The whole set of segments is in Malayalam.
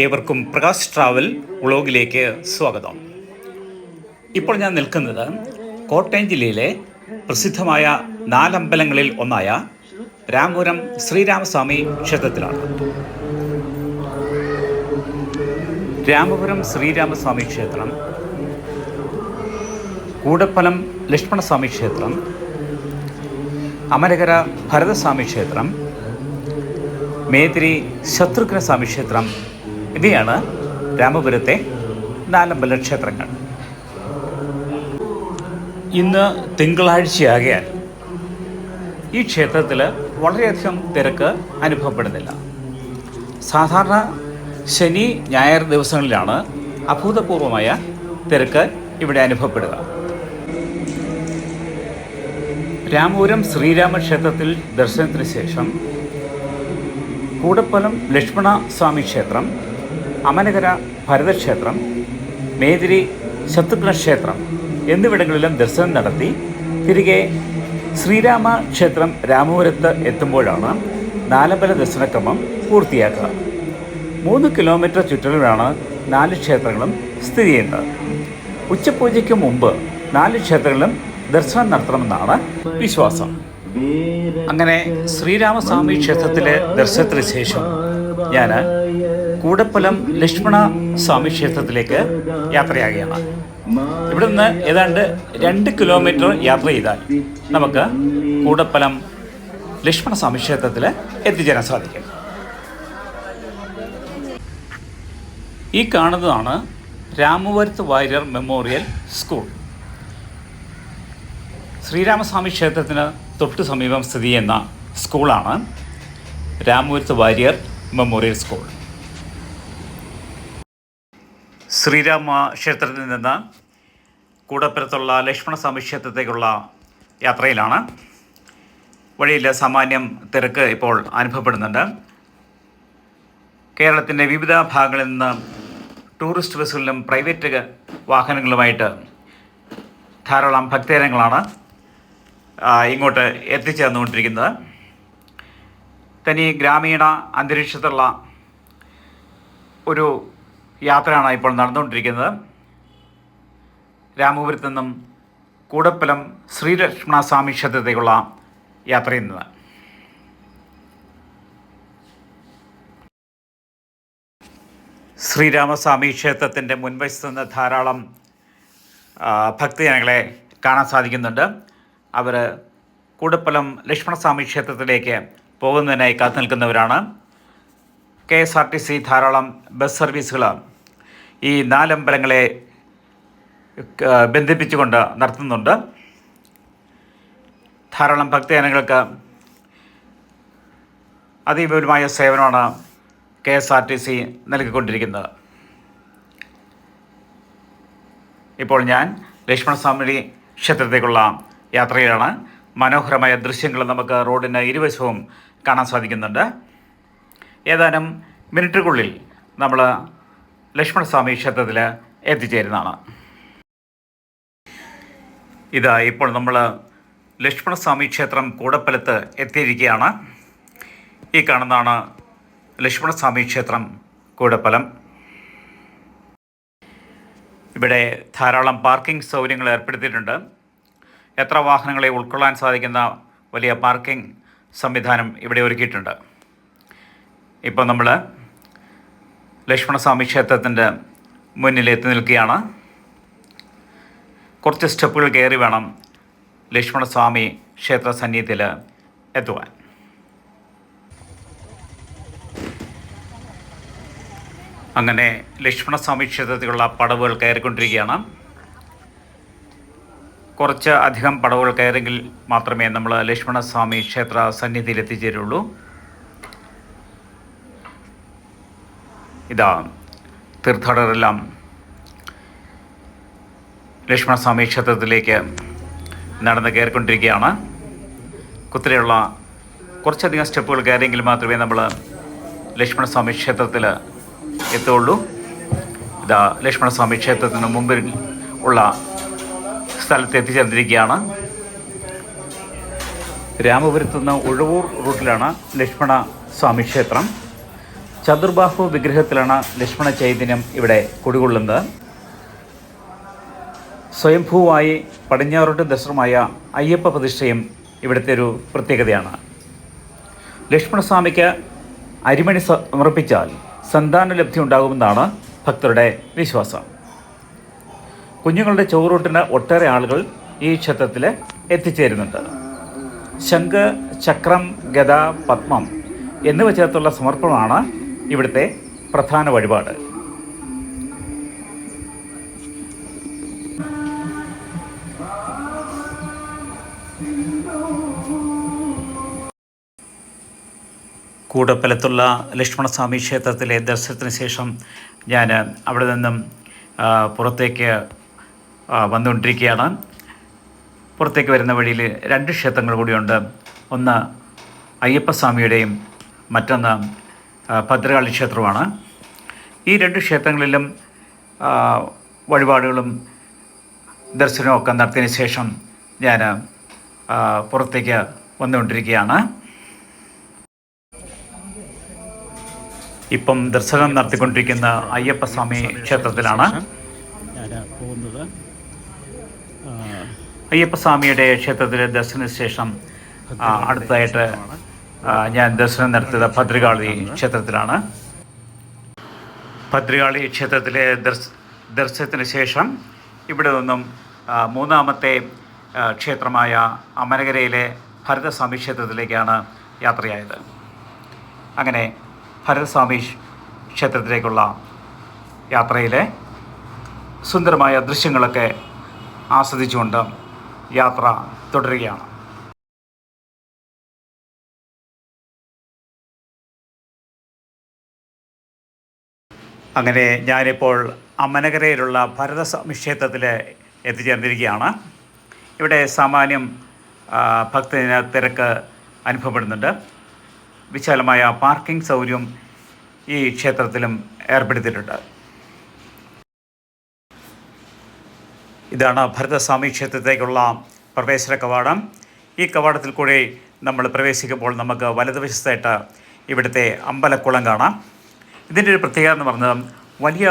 ഏവർക്കും പ്രകാശ് ട്രാവൽ വ്ളോഗിലേക്ക് സ്വാഗതം. ഇപ്പോൾ ഞാൻ നിൽക്കുന്നത് കോട്ടയം ജില്ലയിലെ പ്രസിദ്ധമായ നാലമ്പലങ്ങളിൽ ഒന്നായ രാമപുരം ശ്രീരാമസ്വാമി ക്ഷേത്രത്തിലാണ്. രാമപുരം ശ്രീരാമസ്വാമി ക്ഷേത്രം കൂടപ്പലം ലക്ഷ്മണസ്വാമി ക്ഷേത്രം അമരകര ഭരതസ്വാമി ക്ഷേത്രം മേതിരി ശത്രുഘ്നസ്വാമി ക്ഷേത്രം ഇവയാണ് രാമപുരത്തെ നാലമ്പല ക്ഷേത്രങ്ങൾ. ഇന്ന് തിങ്കളാഴ്ചയാകയാൽ ഈ ക്ഷേത്രത്തിൽ വളരെയധികം തിരക്ക് അനുഭവപ്പെടുന്നില്ല. സാധാരണ ശനി ഞായർ ദിവസങ്ങളിലാണ് അഭൂതപൂർവമായ തിരക്ക് ഇവിടെ അനുഭവപ്പെടുക. രാമപുരം ശ്രീരാമക്ഷേത്രത്തിൽ ദർശനത്തിന് ശേഷം കൂടപ്പലം ലക്ഷ്മണ സ്വാമി ക്ഷേത്രം അമനകര ഭരതക്ഷേത്രം മേതിരി ശത്രുഘ്ന ക്ഷേത്രം എന്നിവിടങ്ങളിലും ദർശനം നടത്തി തിരികെ ശ്രീരാമ ക്ഷേത്രം രാമപുരത്ത് എത്തുമ്പോഴാണ് നാലമ്പല ദർശനക്രമം പൂർത്തിയാക്കുക. മൂന്ന് കിലോമീറ്റർ ചുറ്റളവിലാണ് നാല് ക്ഷേത്രങ്ങളും സ്ഥിതി ചെയ്യുന്നത്. ഉച്ചപൂജയ്ക്ക് മുമ്പ് നാല് ക്ഷേത്രങ്ങളിലും ദർശനം നടത്തണമെന്നാണ് വിശ്വാസം. അങ്ങനെ ശ്രീരാമസ്വാമി ക്ഷേത്രത്തിലെ ദർശനത്തിന് ശേഷം ഞാൻ കൂടപ്പലം ലക്ഷ്മണ സ്വാമി ക്ഷേത്രത്തിലേക്ക് യാത്രയാകുകയാണ്. ഇവിടെ നിന്ന് ഏതാണ്ട് രണ്ട് കിലോമീറ്റർ യാത്ര ചെയ്താൽ നമുക്ക് കൂടപ്പലം ലക്ഷ്മണ സ്വാമി ക്ഷേത്രത്തിൽ എത്തിച്ചേരാൻ സാധിക്കും. ഈ കാണുന്നതാണ് രാമവരത്ത് വാര്യർ മെമ്മോറിയൽ സ്കൂൾ. ശ്രീരാമസ്വാമി ക്ഷേത്രത്തിന് തൊട്ട് സമീപം സ്ഥിതി ചെയ്യുന്ന സ്കൂളാണ് രാമപുരത്ത് വാര്യർ മെമ്മോറിയൽ സ്കൂൾ. ശ്രീരാമ ക്ഷേത്രത്തിൽ നിന്ന് കൂടപ്പുറത്തുള്ള ലക്ഷ്മണസ്വാമി ക്ഷേത്രത്തേക്കുള്ള യാത്രയിലാണ്. വഴിയിൽ സാമാന്യം തിരക്ക് ഇപ്പോൾ അനുഭവപ്പെടുന്നുണ്ട്. കേരളത്തിന്റെ വിവിധ ഭാഗങ്ങളിൽ നിന്ന് ടൂറിസ്റ്റ് ബസ്സുകളിലും പ്രൈവറ്റ് വാഹനങ്ങളുമായിട്ട് ധാരാളം ഭക്തജനങ്ങളാണ് ഇങ്ങോട്ട് എത്തിച്ചേർന്നുകൊണ്ടിരിക്കുന്നത്. തനി ഗ്രാമീണ അന്തരീക്ഷത്തുള്ള ഒരു യാത്രയാണ് ഇപ്പോൾ നടന്നുകൊണ്ടിരിക്കുന്നത്. രാമപുരത്തു നിന്നും കൂടപ്പലം ശ്രീലക്ഷ്മണ സ്വാമി ക്ഷേത്രത്തേക്കുള്ള യാത്രയിൽ നിന്ന് ശ്രീരാമസ്വാമി ക്ഷേത്രത്തിന്റെ മുൻവശത്ത് നിന്ന് ധാരാളം ഭക്തജനങ്ങളെ കാണാൻ സാധിക്കുന്നുണ്ട്. അവർ കൂടപ്പലം ലക്ഷ്മണസ്വാമി ക്ഷേത്രത്തിലേക്ക് പോകുന്നതിനായി കാത്തു നിൽക്കുന്നവരാണ്. K S R T C ധാരാളം ബസ് സർവീസുകൾ ഈ നാലമ്പലങ്ങളെ ബന്ധിപ്പിച്ചുകൊണ്ട് നടത്തുന്നുണ്ട്. ധാരാളം ഭക്തജനങ്ങൾക്ക് അതിവിപുലമായ സേവനമാണ് K S R T C നൽകിക്കൊണ്ടിരിക്കുന്നത്. ഇപ്പോൾ ഞാൻ ലക്ഷ്മണസ്വാമി ക്ഷേത്രത്തേക്കുള്ള യാത്രയിലാണ്. മനോഹരമായ ദൃശ്യങ്ങൾ നമുക്ക് റോഡിന് ഇരുവശവും കാണാൻ സാധിക്കുന്നുണ്ട്. ഏതാനും മിനിറ്റുകളിൽ നമ്മൾ ലക്ഷ്മണസ്വാമി ക്ഷേത്രത്തിൽ എത്തിച്ചേരുന്നതാണ്. ഇതാ ഇപ്പോൾ നമ്മൾ ലക്ഷ്മണസ്വാമി ക്ഷേത്രം കൂടപ്പലത്ത് എത്തിയിരിക്കുകയാണ്. ഈ കാണുന്നതാണ് ലക്ഷ്മണസ്വാമി ക്ഷേത്രം കൂടപ്പലം. ഇവിടെ ധാരാളം പാർക്കിംഗ് സൗകര്യങ്ങൾ ഏർപ്പെടുത്തിയിട്ടുണ്ട്. എത്ര വാഹനങ്ങളെ ഉൾക്കൊള്ളാൻ സാധിക്കുന്ന വലിയ പാർക്കിംഗ് സംവിധാനം ഇവിടെ ഒരുക്കിയിട്ടുണ്ട്. ഇപ്പോൾ നമ്മൾ ലക്ഷ്മണസ്വാമി ക്ഷേത്രത്തിന്റെ മുന്നിൽ എത്തി നിൽക്കുകയാണ്. കുറച്ച് സ്റ്റെപ്പുകൾ കയറി വേണം ലക്ഷ്മണസ്വാമി ക്ഷേത്ര സന്നിധിയിൽ എത്തുവാൻ. അങ്ങനെ ലക്ഷ്മണസ്വാമി ക്ഷേത്രത്തിലുള്ള പടവുകൾ കയറിക്കൊണ്ടിരിക്കുകയാണ്. കുറച്ച് അധികം പടവുകൾ കയറെങ്കിൽ മാത്രമേ നമ്മൾ ലക്ഷ്മണസ്വാമി ക്ഷേത്ര സന്നിധിയിൽ എത്തിച്ചേരുള്ളൂ. ഇതാ തീർത്ഥാടകരെല്ലാം ലക്ഷ്മണസ്വാമി ക്ഷേത്രത്തിലേക്ക് നടന്ന് കയറിക്കൊണ്ടിരിക്കുകയാണ്. കുത്തിരെയുള്ള കുറച്ചധികം സ്റ്റെപ്പുകൾ കയറിയെങ്കിൽ മാത്രമേ നമ്മൾ ലക്ഷ്മണസ്വാമി ക്ഷേത്രത്തിൽ എത്തുള്ളൂ ഇതാ ലക്ഷ്മണസ്വാമി ക്ഷേത്രത്തിന് മുമ്പിൽ ഉള്ള സ്ഥലത്ത് എത്തിച്ചേർന്നിരിക്കുകയാണ്. രാമപുരത്തുനിന്ന് ഉഴവൂർ റൂട്ടിലാണ് ലക്ഷ്മണ സ്വാമി ക്ഷേത്രം. ചതുർബാഹു വിഗ്രഹത്തിലാണ് ലക്ഷ്മണ ചൈതന്യം ഇവിടെ കുടികൊള്ളുന്നത്. സ്വയംഭൂവായി പടിഞ്ഞാറോട്ട് ദർശനമായ അയ്യപ്പ പ്രതിഷ്ഠയും ഇവിടുത്തെ ഒരു പ്രത്യേകതയാണ്. ലക്ഷ്മണസ്വാമിക്ക് അരിമണി സമർപ്പിച്ചാൽ സന്താനലബ്ധി ഉണ്ടാകുമെന്നാണ് ഭക്തരുടെ വിശ്വാസം. കുഞ്ഞുങ്ങളുടെ ചോറൂട്ടിന് ഒട്ടേറെ ആളുകൾ ഈ ക്ഷേത്രത്തിൽ എത്തിച്ചേരുന്നുണ്ട്. ശംഖ് ചക്രം ഗദ പത്മം എന്നിവ ചേർത്തുള്ള സമർപ്പണമാണ് ഇവിടുത്തെ പ്രധാന വഴിപാട്. കൂടപ്പലത്തുള്ള ലക്ഷ്മണസ്വാമി ക്ഷേത്രത്തിലെ ദർശനത്തിന് ശേഷം ഞാൻ അവിടെ നിന്നും പുറത്തേക്ക് വന്നുകൊണ്ടിരിക്കുകയാണ്. പുറത്തേക്ക് വരുന്ന വഴിയിൽ രണ്ട് ക്ഷേത്രങ്ങൾ കൂടിയുണ്ട്. ഒന്ന് അയ്യപ്പസ്വാമിയുടെയും മറ്റൊന്ന് ഭദ്രകാളി ക്ഷേത്രമാണ്. ഈ രണ്ട് ക്ഷേത്രങ്ങളിലും വഴിപാടുകളും ദർശനമൊക്കെ ഒക്കെ നടത്തിയതിന് ശേഷം ഞാൻ പുറത്തേക്ക് വന്നുകൊണ്ടിരിക്കുകയാണ്. ഇപ്പം ദർശനം നടത്തിക്കൊണ്ടിരിക്കുന്ന അയ്യപ്പസ്വാമി ക്ഷേത്രത്തിലാണ്. പോകുന്നത്. അയ്യപ്പസ്വാമിയുടെ ക്ഷേത്രത്തിലെ ദർശനത്തിന് ശേഷം ആ, അടുത്തതായിട്ട് ഞാൻ ദർശനം നടത്തിയത് ഭദ്രകാളി ക്ഷേത്രത്തിലാണ്. ഭദ്രകാളി ക്ഷേത്രത്തിലെ ദർശ ദർശനത്തിന് ശേഷം ഇവിടെ നിന്നും മൂന്നാമത്തെ ക്ഷേത്രമായ അമനകരയിലെ ഭരതസ്വാമി ക്ഷേത്രത്തിലേക്കാണ് യാത്രയായത്. അങ്ങനെ ഭരതസ്വാമി ക്ഷേത്രത്തിലേക്കുള്ള യാത്രയിലെ സുന്ദരമായ ദൃശ്യങ്ങളൊക്കെ ആസ്വദിച്ചുകൊണ്ട് യാത്ര തുടരുകയാണ്. അങ്ങനെ ഞാനിപ്പോൾ അമ്മനകരയിലുള്ള ഭരതസ്വാമി ക്ഷേത്രത്തിൽ എത്തിച്ചേർന്നിരിക്കുകയാണ്. ഇവിടെ സാമാന്യം ഭക്തജന തിരക്ക് അനുഭവപ്പെടുന്നുണ്ട്. വിശാലമായ പാർക്കിംഗ് സൗകര്യം ഈ ക്ഷേത്രത്തിലും ഏർപ്പെടുത്തിയിട്ടുണ്ട്. ഇതാണ് ഭരതസ്വാമി ക്ഷേത്രത്തേക്കുള്ള പ്രവേശന കവാടം. ഈ കവാടത്തിൽ കൂടി നമ്മൾ പ്രവേശിക്കുമ്പോൾ നമുക്ക് വലതുവശത്തായിട്ട് ഇവിടുത്തെ അമ്പലക്കുളം കാണാം. ഇതിന്റെ ഒരു പ്രത്യേകത എന്ന് പറഞ്ഞത് വലിയ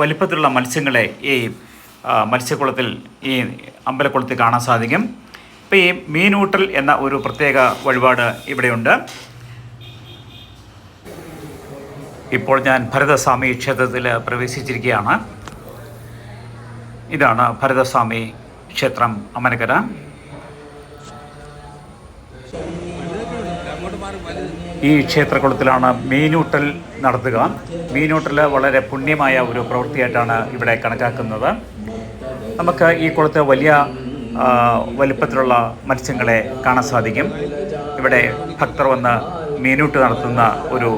വലിപ്പത്തിലുള്ള മത്സ്യങ്ങളെ ഈ മത്സ്യക്കുളത്തിൽ ഈ അമ്പലക്കുളത്തിൽ കാണാൻ സാധിക്കും. ഇപ്പോൾ ഈ മീനൂട്ടൽ എന്ന ഒരു പ്രത്യേക വഴിപാട് ഇവിടെയുണ്ട്. ഇപ്പോൾ ഞാൻ ഭരതസ്വാമി ക്ഷേത്രത്തിൽ പ്രവേശിച്ചിരിക്കുകയാണ്. ഇതാണ് ഭരതസ്വാമി ക്ഷേത്രം അമനകര ഈ ക്ഷേത്രകുളത്തിലാണ് മീനൂട്ടൽ നടത്തുക. മീനൂട്ടൽ വളരെ പുണ്യമായ ഒരു പ്രവൃത്തിയായിട്ടാണ് ഇവിടെ കണക്കാക്കുന്നത്. നമുക്ക് ഈ കുളത്ത് വലിയ വലിപ്പത്തിലുള്ള മത്സ്യങ്ങളെ കാണാൻ സാധിക്കും. ഇവിടെ ഭക്തർ വന്ന് മീനൂട്ട് നടത്തുന്ന ഒരു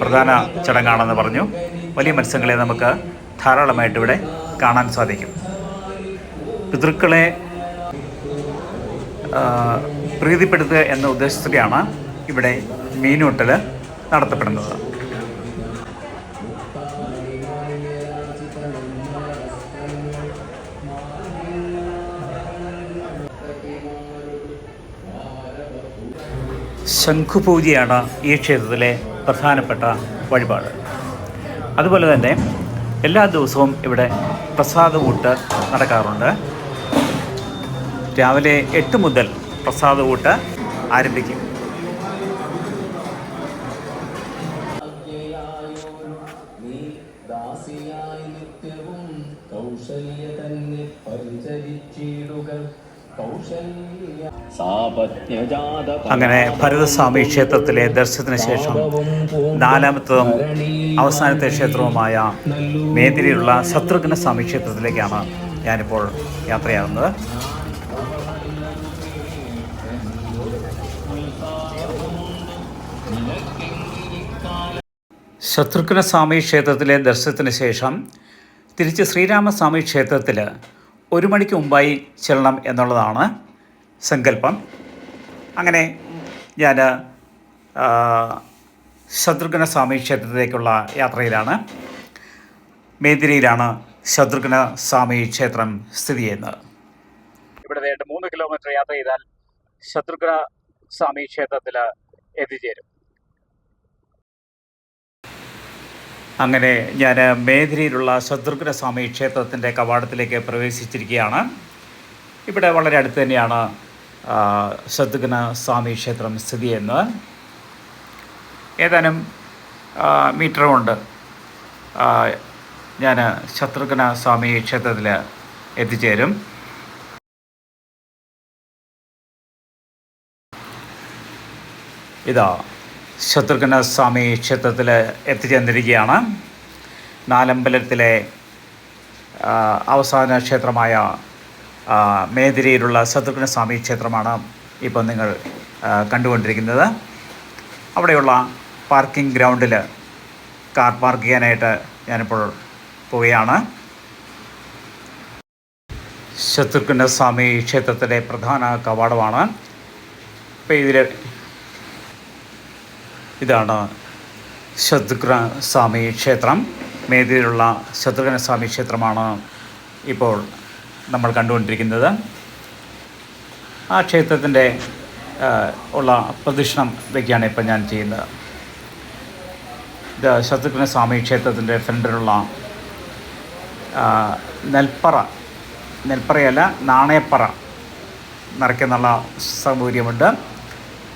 പ്രധാന ചടങ്ങാണെന്ന് പറഞ്ഞു. വലിയ മത്സ്യങ്ങളെ നമുക്ക് ധാരാളമായിട്ട് ഇവിടെ കാണാൻ സാധിക്കും. പിതൃക്കളെ പ്രീതിപ്പെടുത്തുക എന്ന ഉദ്ദേശത്തിലാണ് ഇവിടെ മീനൂട്ടൽ നടത്തപ്പെടുന്നത്. ശംഖുപൂജയാണ് ഈ ക്ഷേത്രത്തിലെ പ്രധാനപ്പെട്ട വഴിപാട്. അതുപോലെ തന്നെ എല്ലാ ദിവസവും ഇവിടെ പ്രസാദ ഊട്ട് നടക്കാറുണ്ട്. രാവിലെ എട്ട് മുതൽ പ്രസാദ ഊട്ട് ആരംഭിക്കും. കൗശല്യ തന്നെ പരിചരിച്ചിടുക സാപത്യജാത അങ്ങനെ ഭരതസ്വാമി ക്ഷേത്രത്തിലെ ദർശനത്തിന് ശേഷം നാലാമത്തതും അവസാനത്തെ ക്ഷേത്രവുമായ മേതിരിയിലുള്ള ശത്രുഘ്ന സ്വാമി ക്ഷേത്രത്തിലേക്കാണ് ഞാനിപ്പോൾ യാത്രയാകുന്നത്. ശത്രുഘ്ന സ്വാമി ക്ഷേത്രത്തിലെ ദർശനത്തിന് ശേഷം തിരിച്ച് ശ്രീരാമസ്വാമി ക്ഷേത്രത്തിൽ ഒരു മണിക്ക് മുമ്പായി ചെല്ലണം എന്നുള്ളതാണ് സങ്കല്പം. അങ്ങനെ ഞാൻ ശത്രുഘ്ന സ്വാമി ക്ഷേത്രത്തിലേക്കുള്ള യാത്രയിലാണ്. മേതിരിയിലാണ് ശത്രുഘ്ന സ്വാമി ക്ഷേത്രം സ്ഥിതി ചെയ്യുന്നത്. ഇവിടെ നേരിട്ട് മൂന്ന് കിലോമീറ്റർ യാത്ര ചെയ്താൽ ശത്രുഘ്ന സ്വാമി ക്ഷേത്രത്തിൽ എത്തിച്ചേരും. അങ്ങനെ ഞാൻ മേധിരിയിലുള്ള ശത്രുഘ്ന സ്വാമി ക്ഷേത്രത്തിന്റെ കവാടത്തിലേക്ക് പ്രവേശിച്ചിരിക്കുകയാണ്. ഇവിടെ വളരെ അടുത്ത് തന്നെയാണ് ശത്രുഘ്ന സ്വാമി ക്ഷേത്രം സ്ഥിതി ചെയ്യുന്നത്. ഏതാനും മീറ്ററുമുണ്ട് ഞാൻ ശത്രുഘ്ന സ്വാമി ക്ഷേത്രത്തിൽ എത്തിച്ചേരും. ഇതാ ശത്രുഘ്ന സ്വാമി ക്ഷേത്രത്തിൽ എത്തിച്ചേർന്നിരിക്കുകയാണ്. നാലമ്പലത്തിലെ അവസാന ക്ഷേത്രമായ മേതിരിയിലുള്ള ശത്രുഘ്ന സ്വാമി ക്ഷേത്രമാണ് ഇപ്പോൾ നിങ്ങൾ കണ്ടുകൊണ്ടിരിക്കുന്നത്. അവിടെയുള്ള പാർക്കിംഗ് ഗ്രൗണ്ടിൽ കാർ പാർക്ക് ചെയ്യാനായിട്ട് ഞാനിപ്പോൾ പോവുകയാണ്. ശത്രുഘ്ന സ്വാമി ക്ഷേത്രത്തിലെ പ്രധാന കവാടമാണ്. ഇപ്പോൾ ഇതിൽ ഇതാണ് ശത്രുഘ്ന സ്വാമി ക്ഷേത്രം. മേതിയിലുള്ള ശത്രുഘ്ന സ്വാമി ക്ഷേത്രമാണ് ഇപ്പോൾ നമ്മൾ കണ്ടുകൊണ്ടിരിക്കുന്നത്. ആ ക്ഷേത്രത്തിന്റെ ഉള്ള പ്രദക്ഷിണം വയ്ക്കുകയാണ് ഇപ്പം ഞാൻ ചെയ്യുന്നത്. ഇത് ശത്രുഘ്ന സ്വാമി ക്ഷേത്രത്തിന്റെ ഫ്രണ്ടിലുള്ള നെൽപ്പറ നെൽപ്പറയല്ല നാണയപ്പറ നിറയ്ക്കുന്നുള്ള സൗകര്യമുണ്ട്.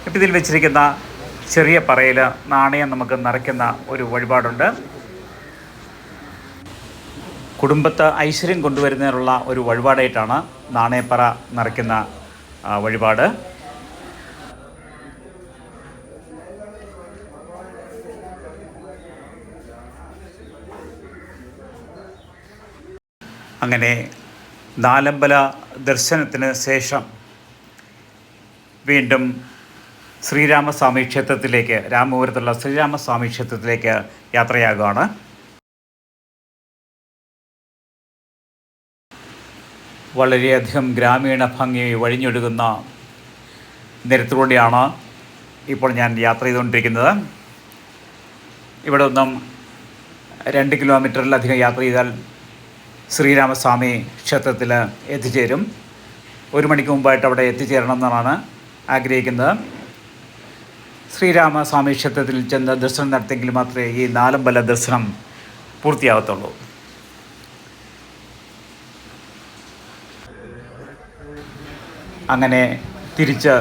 ഇപ്പം ഇതിൽ വെച്ചിരിക്കുന്ന ചെറിയ പറയിൽ നാണയം നമുക്ക് നിറയ്ക്കുന്ന ഒരു വഴിപാടുണ്ട്. കുടുംബത്ത് ഐശ്വര്യം കൊണ്ടുവരുന്നതിനുള്ള ഒരു വഴിപാടായിട്ടാണ് നാണയപ്പറ നിറയ്ക്കുന്ന വഴിപാട്. അങ്ങനെ നാലമ്പല ദർശനത്തിന് ശേഷം വീണ്ടും ശ്രീരാമസ്വാമി ക്ഷേത്രത്തിലേക്ക് രാമപുരത്തുള്ള ശ്രീരാമസ്വാമി ക്ഷേത്രത്തിലേക്ക് യാത്രയാകുകയാണ് വളരെയധികം ഗ്രാമീണ ഭംഗി വഴിഞ്ഞൊഴുകുന്ന നിരത്തിലൂടെയാണ് ഇപ്പോൾ ഞാൻ യാത്ര ചെയ്തുകൊണ്ടിരിക്കുന്നത്. ഇവിടെ ഒന്നും രണ്ട് കിലോമീറ്ററിലധികം യാത്ര ചെയ്താൽ ശ്രീരാമസ്വാമി ക്ഷേത്രത്തിൽ എത്തിച്ചേരും. ഒരു മണിക്ക് മുമ്പായിട്ട് അവിടെ എത്തിച്ചേരണം എന്നാണ് ആഗ്രഹിക്കുന്നത്. ശ്രീരാമസ്വാമി ക്ഷേത്രത്തിൽ ചെന്ന് ദർശനം നടത്തിയെങ്കിൽ മാത്രമേ ഈ നാലമ്പല ദർശനം പൂർത്തിയാകത്തുള്ളൂ. അങ്ങനെ തിരിച്ച്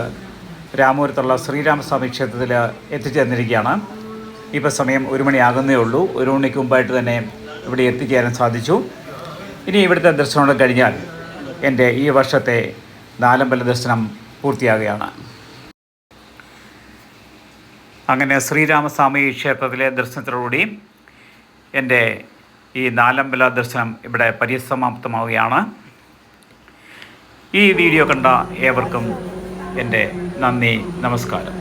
രാമപുരത്തുള്ള ശ്രീരാമസ്വാമി ക്ഷേത്രത്തിൽ എത്തിച്ചേർന്നിരിക്കുകയാണ്. ഇപ്പോൾ സമയം ഒരു മണിയാകുന്നേ ഉള്ളൂ. ഒരു മണിക്ക് മുമ്പായിട്ട് തന്നെ ഇവിടെ എത്തിച്ചേരാൻ സാധിച്ചു. ഇനി ഇവിടുത്തെ ദർശനം കഴിഞ്ഞാൽ എന്റെ ഈ വർഷത്തെ നാലമ്പല ദർശനം പൂർത്തിയാകുകയാണ്. അങ്ങനെ ശ്രീരാമസ്വാമി ക്ഷേത്രത്തിലെ ദർശനത്തോടുകൂടി എന്റെ ഈ നാലമ്പല ദർശനം ഇവിടെ പരിസമാപ്തമാവുകയാണ്. ഈ വീഡിയോ കണ്ട ഏവർക്കും എന്റെ നന്ദി നമസ്കാരം.